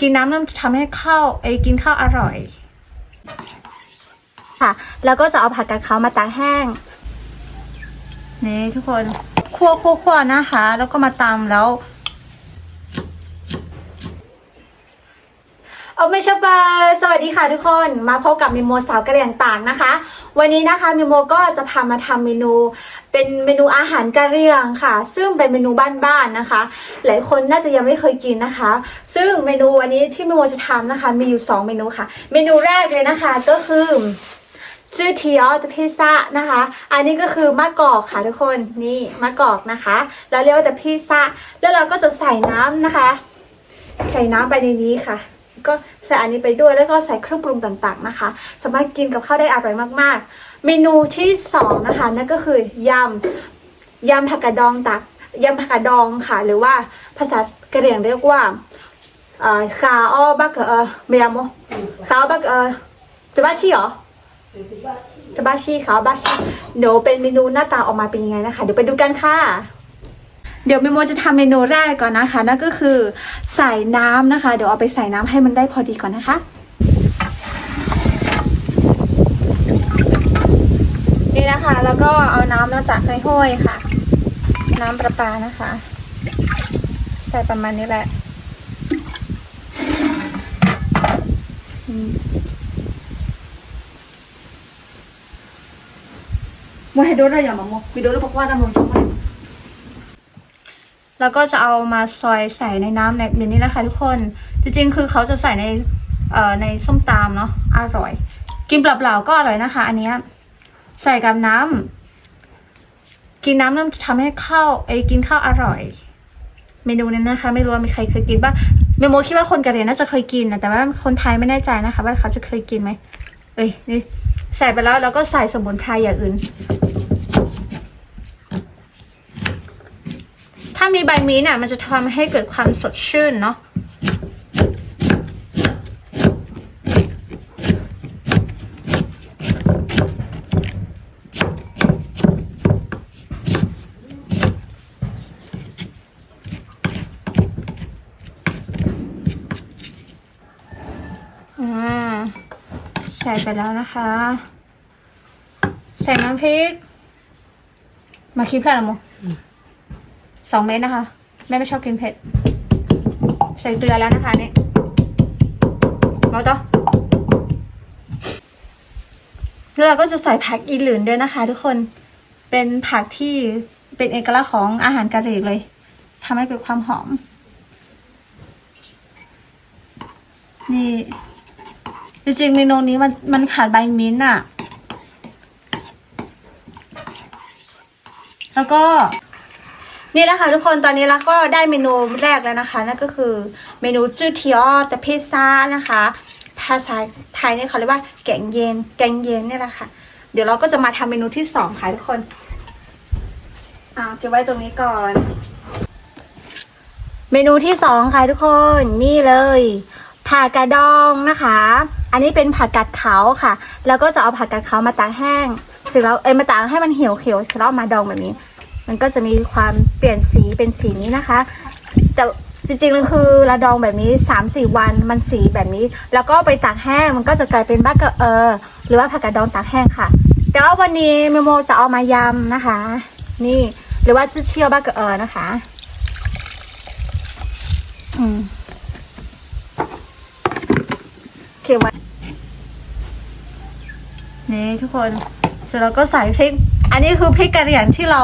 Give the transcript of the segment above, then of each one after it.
กินน้ำมันจะทำให้ข้าวไอ้ยกินข้าวอร่อย ค่ะ แล้วก็จะเอาผักกาดขาวมาตากแห้ง นี่ทุกคนคั่วคั่วคั่วนะคะ แล้วก็มาตำแล้ว เอาไม่ชอบสวัสดีค่ะทุกคนมาพบกับมิโมสาวกะเหรี่ยงต่างนะคะ วันนี้นะคะมิโมก็จะพามาทำเมนูเป็นเมนูอาหารกะเหรี่ยงค่ะ ซึ่งเป็นเมนูบ้านๆนะคะ หลายคนน่าจะยังไม่เคยกินนะคะ ซึ่งเมนูวันนี้ที่มิโมจะทำนะคะ มีอยู่ 2 เมนูค่ะ เมนูแรกเลยนะคะก็คือชื่อทีออตพิซซ่านะคะ อันนี้ก็คือมะกอกค่ะทุกคนนี่มะกอกนะคะ แล้วเรียกว่าแต่พิซซ่าแล้วเราก็จะใส่น้ำนะคะ ใส่น้ำไปในนี้ค่ะ ก็ใส่อันนี้ไปด้วยแล้วก็ใส่เครื่องปรุงต่างๆนะคะ สามารถกินกับข้าวได้อร่อยมากๆ เมนูที่สองนะคะนั่นก็คือยำยำผักกาดดองตักยำผักกาดดองค่ะ หรือว่าภาษากะเหรี่ยงเรียกว่าเอ่อคาอ้อบักเออเมียโมคาอ้อบักเออจะบ้าชี่เหรอจะบ้าชีค่ะบ้าชีเดี๋ยวเป็นเมนูหน้าตาออกมาเป็นยังไงนะคะ เดี๋ยวไปดูกันค่ะ เดี๋ยวเมโมจะทำเมนูแรกก่อนนะคะนั่นก็คือใส่น้ำนะคะ เดี๋ยวเอาไปใส่น้ำให้มันได้พอดีก่อนนะคะนี่นะคะ แล้วก็เอาน้ำมาจากในห้วยค่ะ น้ำประปานะคะ ใส่ประมาณนี้แหละอืมโมให้ดูได้ยังมั้งโมวิดีโอรูปว่าดำรงชม แล้วก็จะเอามาซอยใส่ในน้ำในเดี๋ยวนี้นะคะทุกคน จริงๆ คือเขาจะใส่ในเอ่อในส้มตำเนาะอร่อย กินเปล่าๆก็อร่อยนะคะ อันนี้ใส่กับน้ำกินน้ำนจะทำให้ข้าวไอ้กินข้าวอร่อย เมนูนี้นะคะ ไม่รู้ว่ามีใครเคยกินบ้างเมโมคิดว่าคนกะเหรี่ยงน่าจะเคยกินนะแต่ว่าคนไทยไม่แน่ใจนะคะ ว่าเขาจะเคยกินไหมเอ้ยนี่ใส่ไปแล้วแล้วก็ใส่สมุนไพรอย่างอื่นามีใบมิ้นท์อะมันจะทำให้เกิดความสดชื่นเนาะอ่าใส่ไปแล้วนะคะ ใส่น้ำพริก มาคิดเพื่อนละโม สองเม็ดนะคะ แม่ไม่ชอบกินเผ็ด ใส่เกลือแล้วนะคะนี่มาต่อแล้วเราก็จะใส่ผักอีหลืนด้วยนะคะ ทุกคน เป็นผักที่เป็นเอกลักษณ์ของอาหารกะเหรี่ยงเลยทำให้เกิดความหอม นี่ จริงๆเมนูนี้มันมันขาดใบมิ้นท์อะแล้วก็ นี่แหละค่ะทุกคนตอนนี้เราก็ได้เมนูแรกแล้วนะคะนั่นก็คือเมนูจื้อเทียอแต่พิซซ่านะคะ ภาษาไทยเนี่ยเขาเรียกว่าแกงเย็น แกงเย็นเนี่ยแหละค่ะ เดี๋ยวเราก็จะมาทำเมนูที่สองค่ะทุกคนอ่าเก็บไว้ตรงนี้ก่อน เมนูที่สองค่ะทุกคนนี่เลยผักกาดดองนะคะ อันนี้เป็นผักกาดขาวค่ะ แล้วก็จะเอาผักกาดขาวมาตากแห้ง เสร็จแล้วเอ้ยมาตากให้มันเหี่ยวเขียวๆเสร็จแล้วมาดองแบบนี้ มันก็จะมีความเปลี่ยนสีเป็นสีนี้นะคะ แต่จริงๆมันคือระดองแบบนี้สามสี่วันมันสีแบบนี้ แล้วก็ไปตากแห้งมันก็จะกลายเป็นบ้ากระเออ หรือว่าผักกาดดองตากแห้งค่ะ แต่ว่าวันนี้เมโมจะเอามายำนะคะ นี่หรือว่าจะเชี่ยวบ้ากระเออนะคะ อืมโอเคไว้นี่ทุกคนเสร็จแล้วก็ใส่พริก อันนี้คือพริกกระเหรี่ยงที่เรา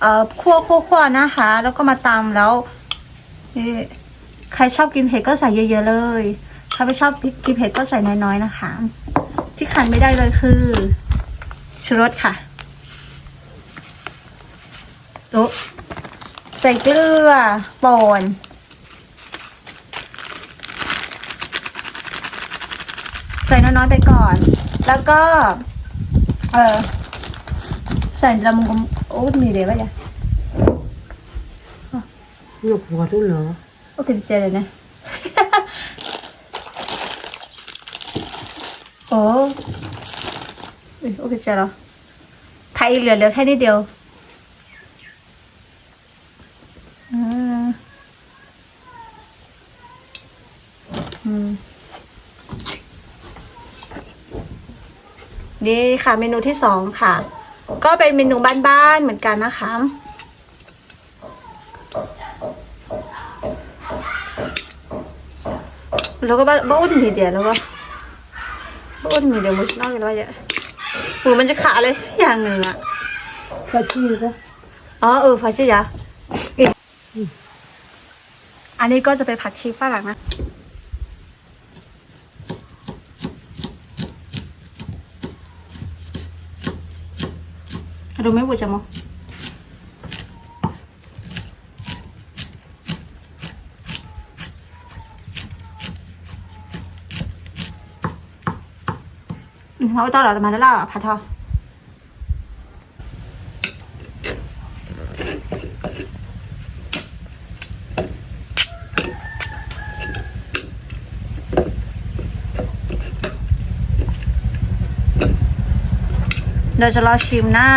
เอ่อคั่วคั่วคั่วนะคะ แล้วก็มาตำแล้วนี่ใครชอบกินเผ็ดก็ใส่เยอะ ๆ เลย ถ้าไม่ชอบกินเผ็ดก็ใส่น้อยๆนะคะ ที่ขาดไม่ได้เลยคือชูรสค่ะโอ้ใส่เกลือป่นใส่น้อยๆไปก่อน แล้วก็ เออใส่ลำ กโอ้มีเดี๋ยวป่ะจ๊ะ Ngọc ngọt luôn hả? โอเคเจเลยนะโอ้อุ๊ยโอเคเจแล้วไทยเหลือเหลือแค่นิดเดียวอ่าอืมนี่ค่ะเมนูที่สองค่ะ ก็เป็นเมนูบ้านๆเหมือนกันนะคะ แล้วก็บ้าบ้าอุ่นมีเดียแล้วก็บ้าอุ่นมีเดียมุชนอกจากว่าจะหมูมันจะขาดอะไรสักอย่างหนึ่งอะพอชี้ซะอ๋อเออผักชียะอีกอันนี้ก็จะเป็นผักชีฝรั่งนะ ดูไม่บุจมออืมเอาต่อหรอมา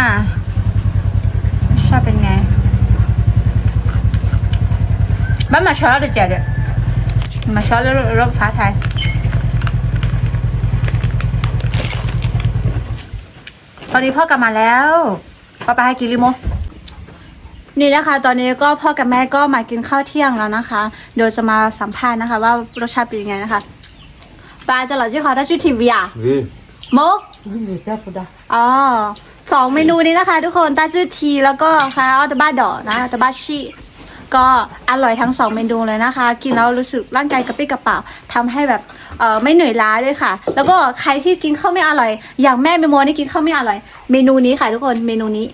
พ่อกลับมาแล้วป้าป้าให้กินลิโมนี่นะคะ ตอนนี้ก็พ่อกับแม่ก็มากินข้าวเที่ยงแล้วนะคะ เดี๋ยวจะมาสัมภาษณ์นะคะ ว่ารสชาติเป็นยังไงนะคะป้าจะหล่อชื่อเขาถ้าชื่อทีวีอะ Oui. โมนี่เลยจ้าพุดาอ๋อสองเมนูนี้นะคะ ทุกคนตาจื้อทีแล้วก็คาออตบ้าดอนะตบ้าชิ ก็อร่อยทั้งสองเมนูเลยนะคะ กินแล้วรู้สึกร่างกายกระปรี้กระเป๋าทำให้แบบเออไม่เหนื่อยล้าด้วยค่ะ แล้วก็ใครที่กินข้าวไม่อร่อย อย่างแม่เมโมนี่กินข้าวไม่อร่อย เมนูนี้ค่ะทุกคนเมนูนี้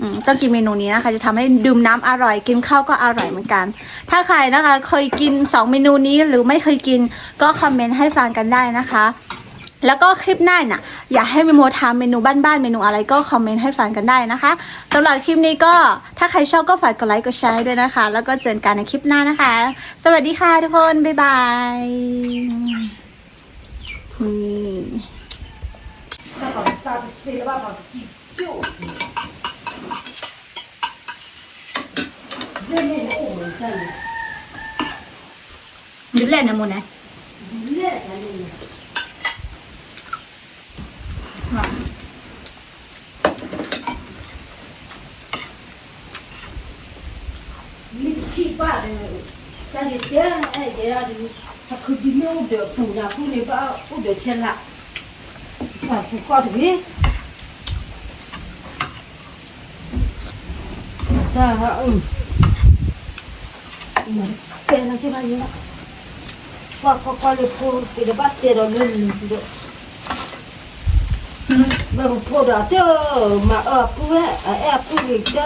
อต้องกินเมนูนี้นะคะ จะทำให้ดื่มน้ำอร่อย กินข้าวก็อร่อยเหมือนกัน ถ้าใครนะคะเคยกินสองเมนูนี้หรือไม่เคยกินก็คอมเมนต์ให้ฟังกันได้นะคะ แล้วก็คลิปหน้าน่ะ อยากให้เมโมทำเมนูบ้านๆเมนูอะไรก็คอมเมนต์ให้ฟังกันได้นะคะสำหรับคลิปนี้ก็ถ้าใครชอบก็ฝากกดไลค์กดแชร์ด้วยนะคะ แล้วก็เจอกันในคลิปหน้านะคะ สวัสดีค่ะทุกคนบ๊ายบายนี่เล่นนี่โอ้ยจ้าดูแลนะโมนะเล่นกั 但是这哎，这样的，他可比没有的补呀，补你把补的钱啦，啊，不搞的哩。这嗯，嗯，给那些玩意了，挂挂挂的铺，给他把带到那里去的。那个铺的，这嘛呃铺哎哎铺的这。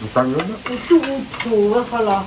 Een tang doen? 我住土了好了。